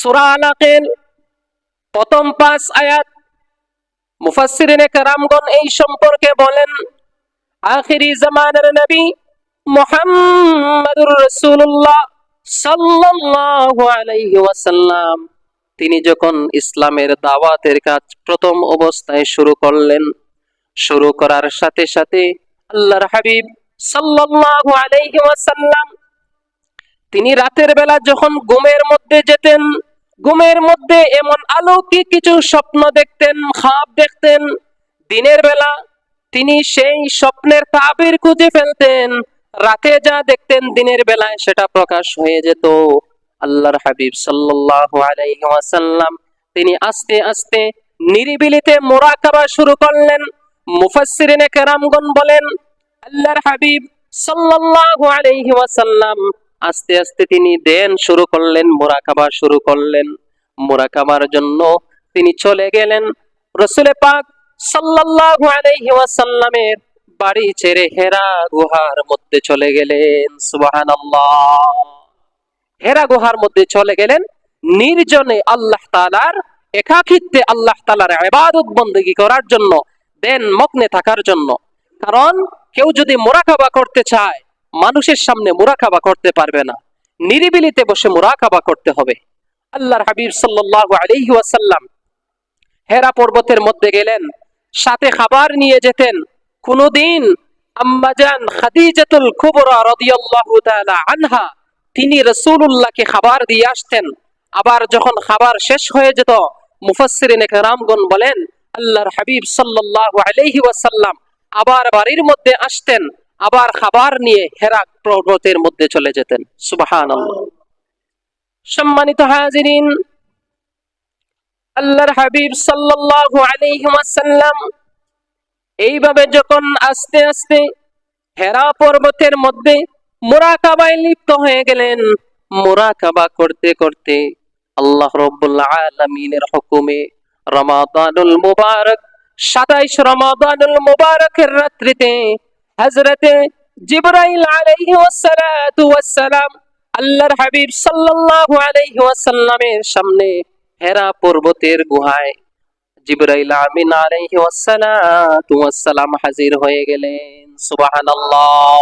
সূরা প্রথম পাঁচ আয়াত। কেরামগণ এই সম্পর্কে বলেন, আখিরি নবী মুহাম্মাদুর সাল্লাল্লাহু আলাইহি ওয়াসাল্লাম। তিনি যখন ইসলামের দাওয়াতের কাজ প্রথম অবস্থায় শুরু করলেন, শুরু করার সাথে সাথে আল্লাহর হাবিব সাল্লাল্লাহু আলাইহি ওয়াসাল্লাম, তিনি রাতের বেলা যখন ঘুমের মধ্যে যেতেন ঘুমের মধ্যে এমন আলৌকিক কিছু স্বপ্ন দেখতেন খাব দেখতেন। দিনের বেলা তিনি সেই স্বপ্নের তাবির খুঁজে ফেলতেন। রাতে যা দেখতেন দিনের বেলায় সেটা প্রকাশ হয়ে যেত। আল্লাহর হাবিব আলাইহি তিনি আস্তে আস্তে নিরিবিলিতে মোরাকাবা শুরু করলেন। মুফাসসিরিনে কেরামগণ বলেন, আল্লাহর হাবিব সাল্লাল্লাহু আলাইহি ওয়াসাল্লাম আস্তে আস্তে তিনি দেন শুরু করলেন, মোরাকাবা শুরু করলেন। মোরাকাবার জন্য তিনি চলে গেলেন। রসুলে পাক সাল্লাল্লাহু বাড়ি ছেড়ে হেরা গুহার মধ্যে চলে গেলেন। সুবাহান হেরা গুহার মধ্যে চলে গেলেন। নির্জনে আল্লাহ তালার একাকিত্বে আল্লাহ তালার ইবাদত বন্দী করার জন্য, দেন মগ্নে থাকার জন্য। কারণ কেউ যদি মোরাকাবা করতে চায় মানুষের সামনে মোরাকাবা করতে পারবে না। নিরিবিলিতে বসে মোরাকাবা করতে হবে। আল্লাহর হাবিব আলাইহি ওয়াসাল্লাম হেরা পর্বতের মধ্যে গেলেন, সাথে খাবার নিয়ে যেতেন। কোনদিন আম্মাজান খাদিজাতুল কুবরা রাদিয়াল্লাহু তাআলা আনহা, তিনি রাসূলুল্লাহকে খাবার দিয়ে আসতেন। আবার যখন খাবার শেষ হয়ে যেত, মুফাসসিরিনে কেরামগণ বলেন, আল্লাহর হাবিব সাল্লাল্লাহু আলাইহি ওয়াসাল্লাম আবার বাড়ির মধ্যে আসতেন। আবার খাবার নিয়ে হেরা পর্বতের মধ্যে চলে যেতেন। সুবহানাল্লাহ। সম্মানিত হাজিরিন, আল্লাহর হাবিব ওয়াসাল্লাম এইভাবে যখন আস্তে আস্তে হেরা পর্বতের মধ্যে মুরাকাবায় লিপ্ত হয়ে গেলেন, মুরাকাবা করতে করতে আল্লাহ রব্বুল আলামিনের হুকুমে রমাদানুল মুবারক 27 রমাদানুল মুবারকের রাত্রিতে হযরতে জিবরাইল আলাইহি ওয়াসসালাতু ওয়াসসালাম, আল্লাহর হাবিব সাল্লাল্লাহু আলাইহি ওয়াসাল্লামের সামনে হেরা পর্বতের গুহায় জিবরাইল আমিন আলাইহি ওয়াসসালাতু ওয়াসসালাম হাজির হয়ে গেলেন। সুবহানাল্লাহ।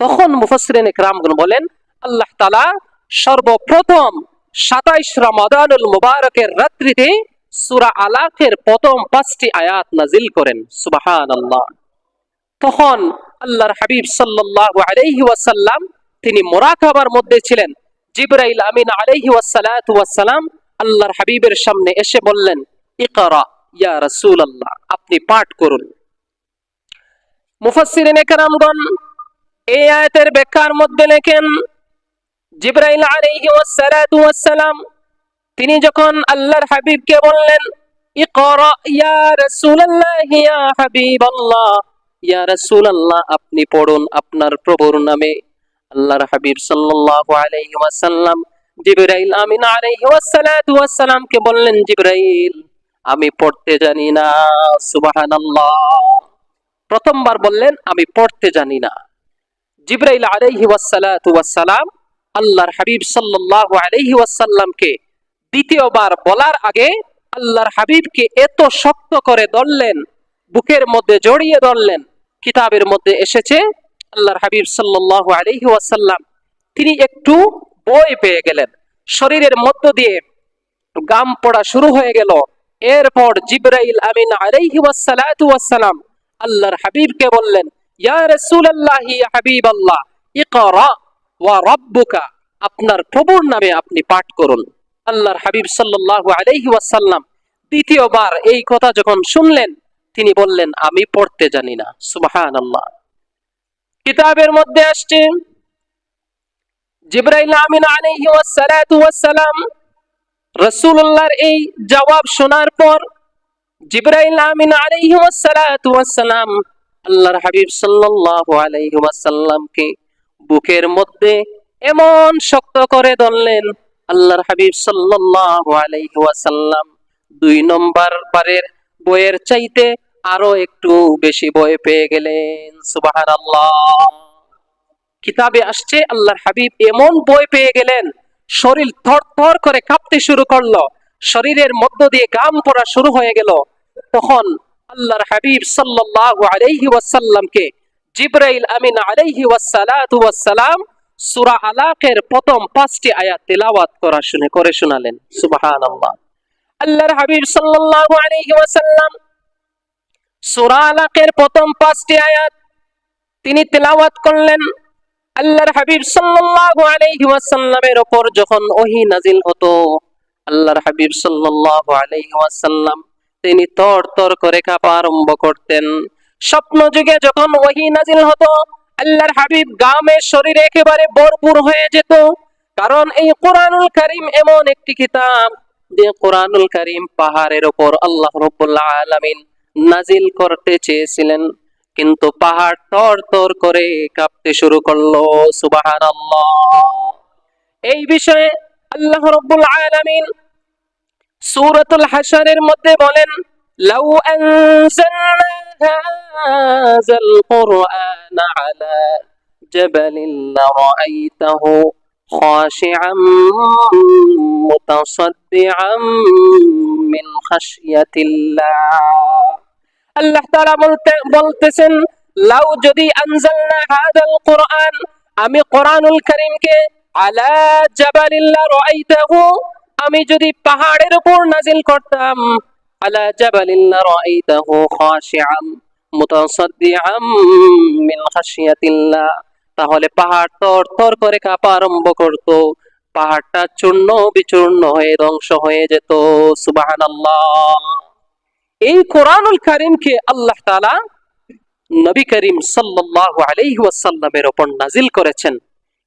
তখন মুফাসসিরিন ইকরামগণ বলেন, আল্লাহ তাআলা সর্বপ্রথম 27 রমাদানুল মুবারকের রাত্রিতে সূরা আলাকের প্রথম পাঁচটি আয়াত নাজিল করেন। সুবহানাল্লাহ। তখন আল্লাহর হাবিব সাল্লাল্লাহু আলাইহি ওয়াসাল্লাম তিনি মোরাকাবার মধ্যে ছিলেন। জিবরাইল আমিন আলাইহি ওয়াসসালাতু ওয়াসসালাম আল্লাহর হাবিবের সামনে এসে বললেন, ইকরা, ইয়া রাসূলুল্লাহ, আপনি পাঠ করুন। মুফাসসিরিনে কেরামগণ এই আয়াতের ব্যাখ্যার মধ্যে লেখেন, জিবরাইল আলাইহি ওয়াসসালাতু তিনি যখন আল্লাহর হাবিবকে বললেন, ইকরা, ইয়া রাসূলুল্লাহ, ইয়া হাবিবাল্লাহ ইয়া রাসূলুল্লাহ, আপনি পড়ুন আপনার প্রভুর নামে। আল্লাহর হাবিব সাল্লাল্লাহু আলাইহি ওয়াসাল্লাম জিবরাইল, আমিন আলাইহি ওয়াসসালাতু ওয়াসসালামকে বললেন, জিবরাইল, আমি পড়তে জানি না, সুবহানাল্লাহ। প্রথমবার বললেন, আমি পড়তে জানি না। জিবরাইল আলাইহি ওয়াসসালাতু ওয়াসসালাম আল্লাহর হাবিব সাল্লাল্লাহু আলাইহি ওয়াসাল্লামকে দ্বিতীয়বার বলার আগে আল্লাহর হাবিবকে এত শক্ত করে ধরলেন, বুকের মধ্যে জড়িয়ে ধরলেন কিতাবের মধ্যে এসেছে, আল্লাহর হাবিব সাল্লাল্লাহু আলাইহি ওয়াসাল্লাম, তিনি একটু বই পেয়ে গেলেন। শরীরের মধ্য দিয়ে গাম পড়া শুরু হয়ে গেল। এরপর জিবরাইল আমিন আলাইহি ওয়াসসালাম আল্লাহর হাবিবকে বললেন, ইয়া রাসূলুল্লাহ ইয়া হাবিবাল্লাহ, ইকরা ওয়া রাব্বুকা, আপনার প্রভুর নামে আপনি পাঠ করুন। আল্লাহর হাবিব সাল্লাল্লাহু আলাইহি ওয়াসাল্লাম দ্বিতীয়বার এই কথা যখন শুনলেন তিনি বললেন, আমি পড়তে জানি না। সুবহানাল্লাহ। কিতাবের মধ্যে আসছে, জিবরাইল আমিন আলাইহি ওয়াসসালাতু ওয়াসসালাম রাসূলুল্লাহর এই জবাব শোনার পর জিবরাইল আমিন আলাইহি ওয়াসসালাতু ওয়াসসালাম আল্লাহর হাবিব সাল্লাল্লাহু আলাইহি ওয়াসাল্লামকে বুকের মধ্যে এমন শক্ত করে ধরলেন, আল্লাহর হাবিব সাল্লাল্লাহু আলাইহি ওয়াসাল্লাম দুই নম্বর পারের বইয়ের চাইতে আরও একটু বেশি বই পেয়ে গেলেন, সুবহানাল্লাহ। কিতাবে আসছে, আল্লাহর হাবিব এমন বই পেয়ে গেলেন, শরীর থর থর করে কাঁপতে শুরু করল, শরীরের মধ্য দিয়ে গাম পড়া শুরু হয়ে গেল। তখন আল্লাহর হাবিব ওয়াসাল্লামকে জিব্রাইল আমিন আলাইহি ওয়াসসালাম সূরা আলাকের প্রথম পাঁচটি আয়াত তেলাওয়াত করা শুনে করে শোনালেন, সুবহানাল্লাহ। আল্লাহর হাবিব সাল্লাল্লাহু আলাইহি ওয়াসাল্লাম সূরা আলাকের প্রথম পাঁচটি আয়াত তিনি তেলাওয়াত করলেন। আল্লাহর হাবিব সাল্লাল্লাহু আলাইহি ওয়াসাল্লামের উপর যখন ওহী নাজিল হতো, আল্লাহর হাবিব সাল্লাল্লাহু আলাইহি ওয়াসাল্লাম তিনি তর তর করে কাঁপা আরম্ভ করতেন। স্বপ্ন যুগে যখন ওহী নাজিল হতো, আল্লাহর হাবিব গামে শরীরে একেবারে ভরপুর হয়ে যেত, কারণ এই কোরআনুল কারীম এমন একটি কিতাব যে কোরআনুল কারীম পাহাড়ের উপর আল্লাহ রাব্বুল আলামিন নাজিল করতে চেয়েছিলেন, কিন্তু পাহাড় তর তর করে কাঁপতে শুরু করল, সুবহানাল্লাহ। এই বিষয়ে আল্লাহ রাব্বুল আলামিন সুরতুল হাসানের মধ্যে বলেন, লাউ আনজালনা হাযাল আলা জাবালিন লারাআইতাহু خاشعا متصدعا من خشية الله আল্লাহ তাআলা বলতে বলতেছেন লাউ যদি আনজালনা হাদাল কোরআন আমি কোরআনুল কারীমকে আলা জাবালিল্লা রাআইতাহু আমি যদি পাহাড়ের উপর নাজিল করতাম আলা জাবালিল্লা রাআইতাহু খাশিআম মুতাসাদ্দিআম মিন খাশিয়াতিল্লাহ তাহলে পাহাড় তর তর করে কাঁপা আরম্ভ করত। পাহাড়টা চূর্ণ বিচূর্ণ হয়ে ধ্বংস হয়ে যেত। সুবহানাল্লাহ। এই কোরআনুল কারীমকে আল্লাহ তাআলা নবী করিম সাল্লাল্লাহু আলাইহি ওয়াসাল্লামের উপর নাজিল করেছেন।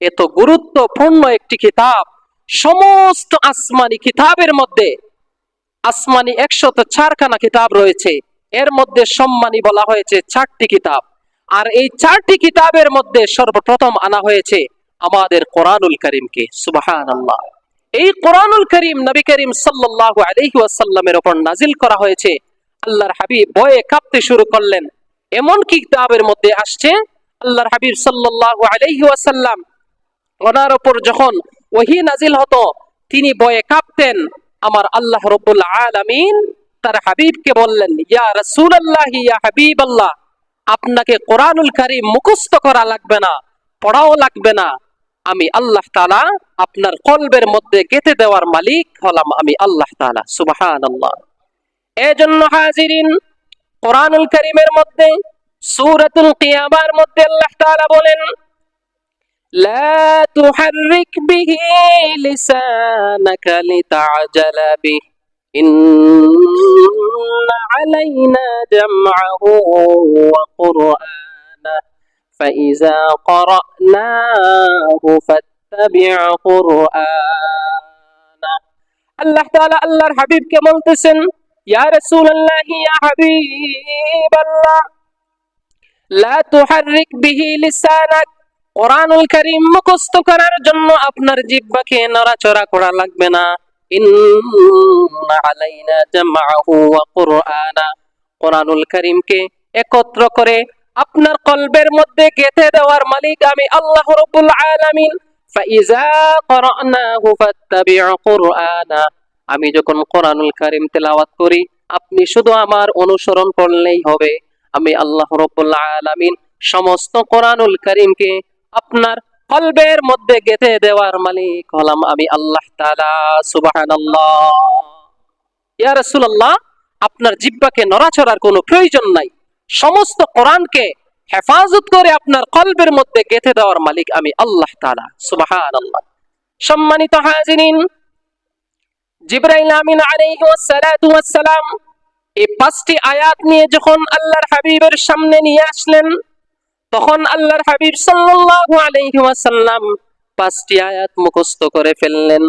এত গুরুত্বপূর্ণ একটি কিতাব সমস্ত আসমানি কিতাবের মধ্যে, আসমানি একশত চারখানা কিতাব রয়েছে। এর মধ্যে সম্মানী বলা হয়েছে চারটি কিতাব। আর এই চারটি কিতাবের মধ্যে সর্বপ্রথম আনা হয়েছে আমাদের কোরআনুল করিমকে, সুবহানাল্লাহ। এই কোরআনুল করিম নবী করিম সাল্লাল্লাহু আলাইহি ওয়াসাল্লামের উপর নাজিল করা হয়েছে। আল্লাহর হাবিব ভয়ে কাঁপতে শুরু করলেন। এমন কিতাবের মধ্যে আসছে? আল্লাহর হাবিব সাল্লাল্লাহু আলাইহি ওয়াসাল্লাম ওনার উপর যখন ওহি নাজিল হতো, তিনি বয়ে কাঁপতেন। আমার আল্লাহ রব্বুল আলামিন তার হাবিবকে বললেন, ইয়া রাসূলুল্লাহ, ইয়া হাবিবাল্লাহ আপনাকে কোরআনুল কারিম মুখস্থ করা লাগবে না, পড়াও লাগবে না। আমি আল্লাহ তালা আপনার কলবের মধ্যে গেঁথে দেওয়ার মালিক হলাম আমি আল্লাহ তালা সুবাহান আল্লাহ এজন্য হাজিরিন, কোরআনুল করিমের মধ্যে, সুরাতুল কিয়ামার মধ্যে আল্লাহ তাআলা বলেন, লা তুহাররিক বিহি লিসানাকা লিতাআজালা বিহি। إن علينا جمعه وقرآنه فإذا قرأناه فاتبع قرآنه الله تعالى الله الحبيب كما تسن يا رسول الله يا حبيب الله لا تحرك به لسانك কোরআনুল কারীম মুখস্থ করার জন্য আপনার জিহ্বাকে নড়াচড়া করা লাগবে না ইন্না আলাইনা জামাহু ওয়া কুরআনা কারীমকে একত্র করে আপনার কলবের মধ্যে দেওয়ার মালিক আমি আল্লাহ আলামিন। ফাইজা ক্বরানাহু ফাত্তাবিউ কুরআনা। আমি যখন কোরআনুল কারীম তেলাওয়াত করি, আপনি শুধু আমার অনুসরণ করলেই হবে। আমি আল্লাহ রাব্বুল আলামিন সমস্ত কোরআনুল কারীমকে আপনার কলবের মধ্যে গেঁথে দেওয়ার মালিক হলাম আমি আল্লাহ তাআলা, সুবহানাল্লাহ। ইয়া রাসূলুল্লাহ, আপনার জিহ্বাকে নড়াচড়ার কোনো প্রয়োজন নাই। সমস্ত কোরআনকে হেফাজত করে আপনার কলবের মধ্যে গেঁথে দেওয়ার মালিক আমি আল্লাহ তাআলা, সুবহানাল্লাহ। সম্মানিত হাজিরিন, জিবরাইল আমিন আলাইহি ওয়াসসালাতু ওয়াসসালাম, এই পাঁচটি আয়াত নিয়ে যখন আল্লাহর হাবিবের সামনে নিয়ে আসলেন তখন আল্লাহর হাবিব সাল্লাল্লাহু পাঁচটি আয়াত মুখস্থ করে ফেললেন।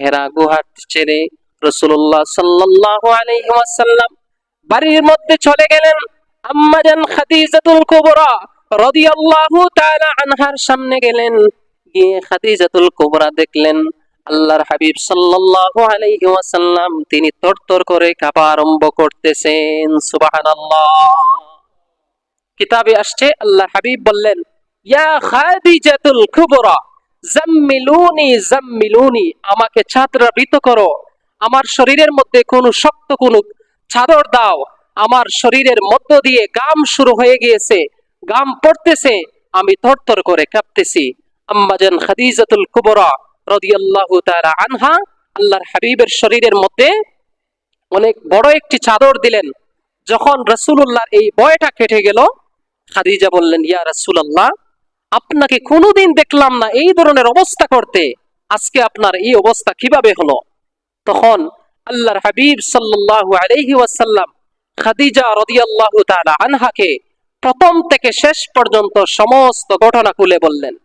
হেরা গুহার ছেড়ে রাসূলুল্লাহ সাল্লাল্লাহু আলাইহি বাড়ির মধ্যে চলে গেলেন। আম্মাজান খাদিজাতুল কুবরা আনহার সামনে গেলেন। গিয়ে খাদিজাতুল কুবরা দেখলেন, আল্লাহর হাবিব সাল্লাল্লাহু আলাইহি তিনি তরতর করে কাঁপা আরম্ভ করতেছেন। সুবহানাল্লাহ। কিতাবে আসছে আল্লাহ হাবিব বললেন, ইয়া খাদিজাতুল কুবরা, জাম্মিলুনি জাম্মিলুনি, আমাকে ছাত্রাবৃত করো। আমার শরীরের মধ্যে কোনো শক্ত কোনো চাদর দাও। আমার শরীরের মধ্য দিয়ে গাম শুরু হয়ে গিয়েছে গাম পড়তেছে, আমি থরথর করে কাঁপতেছি। আম্মাজান খাদিজাতুল কুবরা রাদিয়াল্লাহু তাআলা আনহা, আল্লাহর হাবিবের শরীরের মধ্যে অনেক বড় একটি চাদর দিলেন। যখন রাসূলুল্লাহর এই বয়টা কেটে গেল খাদিজা বললেন, ইয়া রাসূলুল্লাহ, আপনাকে কোনোদিন দেখলাম না এই ধরনের অবস্থা করতে। আজকে আপনার এই অবস্থা কীভাবে হলো? তখন আল্লাহর হাবিব সাল্লাল্লাহু আলাইহি ওয়াসাল্লাম খাদিজা রাদিয়াল্লাহু তাআলা আনহাকে প্রথম থেকে শেষ পর্যন্ত সমস্ত ঘটনা খুলে বললেন।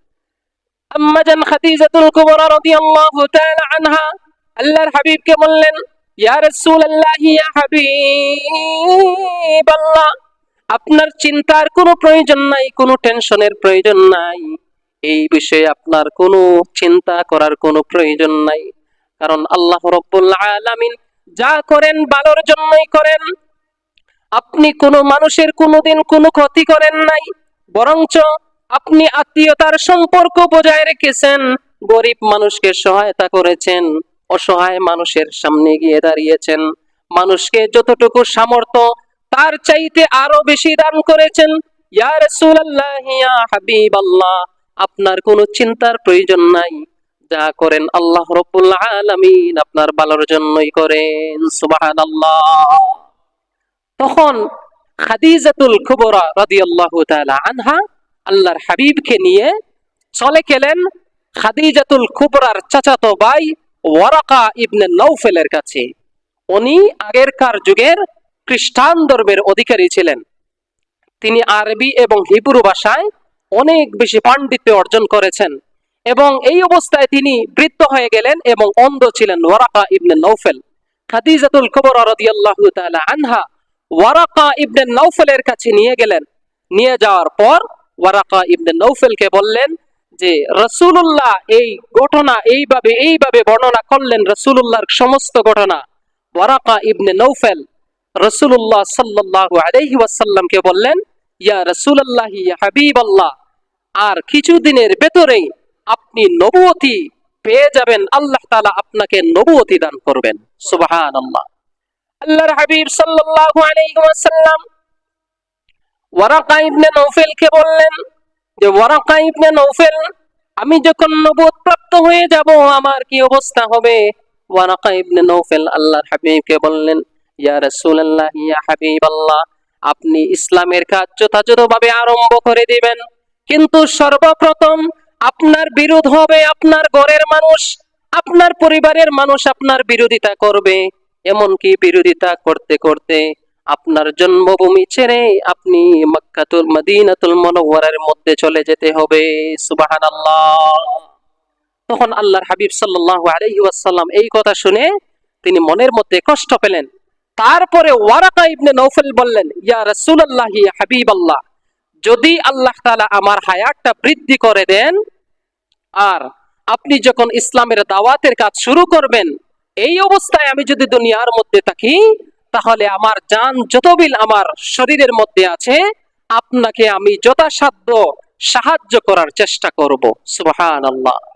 আম্মাজান খাদিজাতুল কুবরা রাদিয়াল্লাহু তাআলা আনহা, আল্লাহর হাবিবকে বললেন, ইয়া রাসূলুল্লাহ, ইয়া হাবিবাল্লাহ আপনার চিন্তার কোনো প্রয়োজন নাই, কোনো টেনশনের প্রয়োজন নাই। এই বিষয়ে আপনার কোনো চিন্তা করার কোনো প্রয়োজন নাই। কারণ আল্লাহ আলামিন যা করেন ভালোর জন্যই করেন। আপনি কোনো মানুষের কোনোদিন কোনো ক্ষতি করেন নাই, বরঞ্চ আপনি আত্মীয়তার সম্পর্ক বজায় রেখেছেন, গরিব মানুষকে সহায়তা করেছেন, অসহায় মানুষের সামনে গিয়ে দাঁড়িয়েছেন। মানুষকে যতটুকু সামর্থ্য তার চাইতে আরও বেশি দান করেছেন আপনার কোনো চিন্তার প্রয়োজন নাই। যা করেন আল্লাহ রব্বুল আলামিন, আপনার ভালোর জন্যই করেন, সুবহানাল্লাহ। তখন খাদিজাতুল কুবরা রাদিয়াল্লাহু তাআলা আনহা আল্লাহর হাবিবকে নিয়ে চলে গেলেন খাদিজাতুল কুবরার চাচাতো ভাই ওয়ারাকা ইবনে নৌফেলের কাছে। উনি আগেরকার যুগের খ্রিস্টান ধর্মের অধিকারী ছিলেন। তিনি আরবি এবং হিব্রু ভাষায় অনেক বেশি পাণ্ডিত্য অর্জন করেছেন এবং এই অবস্থায় তিনি বৃদ্ধ হয়ে গেলেন এবং অন্ধ ছিলেন ওয়ারাকা ইবনে নৌফেল খাদিজাতুল কুবরা রাদিয়াল্লাহু তাআলা আনহা ওয়ারাকা ইবনে নৌফেলের কাছে নিয়ে গেলেন। নিয়ে যাওয়ার পর ওয়ারাকা ইবনে নৌফেলকে বললেন যে রসুল্লাহ এই ঘটনা এইভাবে এইভাবে বর্ণনা করলেন রসুল্লাহর সমস্ত ঘটনা। ওয়ারাকা ইবনে নৌফেল রসুল্লাহ সাল্লাল্লাহু আলাইহি ওয়াসাল্লামকে বললেন, ইয়া রসুল্লাহ ইয়া হাবিবাল্লাহ, আর কিছুদিনের ভেতরেই আপনি নবুয়তি পেয়ে যাবেন, আল্লাহ তাআলা আপনাকে নবুয়তি দান করবেন। সুবহানাল্লাহ। আল্লাহর হাবিব সাল্লাল্লাহু আলাইহি ওয়াসাল্লাম ওয়ারাকা ইবনে নৌফেলকে বললেন যে, ওয়ারাকা ইবনে নৌফেল, আমি যখন নবুয়ত প্রাপ্ত হয়ে যাব, আমার কি অবস্থা হবে? ওয়ারাকা ইবনে নৌফেল আল্লাহর হাবিবকে বললেন ইয়া রাসূলুল্লাহ, ইয়া হাবিবাল্লাহ, আপনি ইসলামের কাজ যথাযথভাবে আরম্ভ করে দিবেন। কিন্তু সর্বপ্রথম আপনার বিরোধ হবে আপনার ঘরের মানুষ, আপনার পরিবারের মানুষ আপনার বিরোধিতা করবে। এমনকি বিরোধিতা করতে করতে আপনার জন্মভূমি ছেড়ে আপনি মক্কাতুল মদিনাতুল মুনাওয়ারার মধ্যে চলে যেতে হবে। সুবহানাল্লাহ। তখন আল্লাহর হাবিব আলাইহি ওয়াসাল্লাম এই কথা শুনে তিনি মনের মধ্যে কষ্ট পেলেন। তারপরে ওয়ারাকা ইবনে নৌফেল বললেন, ইয়া রাসূলুল্লাহ, ইয়া হাবিবাল্লাহ, যদি আল্লাহ তালা আমার হায়াতটা বৃদ্ধি করে দেন, আর আপনি যখন ইসলামের দাওয়াতের কাজ শুরু করবেন, এই অবস্থায় আমি যদি দুনিয়ার মধ্যে থাকি, তাহলে আমার জান যতবিল আমার শরীরের মধ্যে আছে, আপনাকে আমি যথাসাধ্য সাহায্য করার চেষ্টা করব। সুবহানাল্লাহ।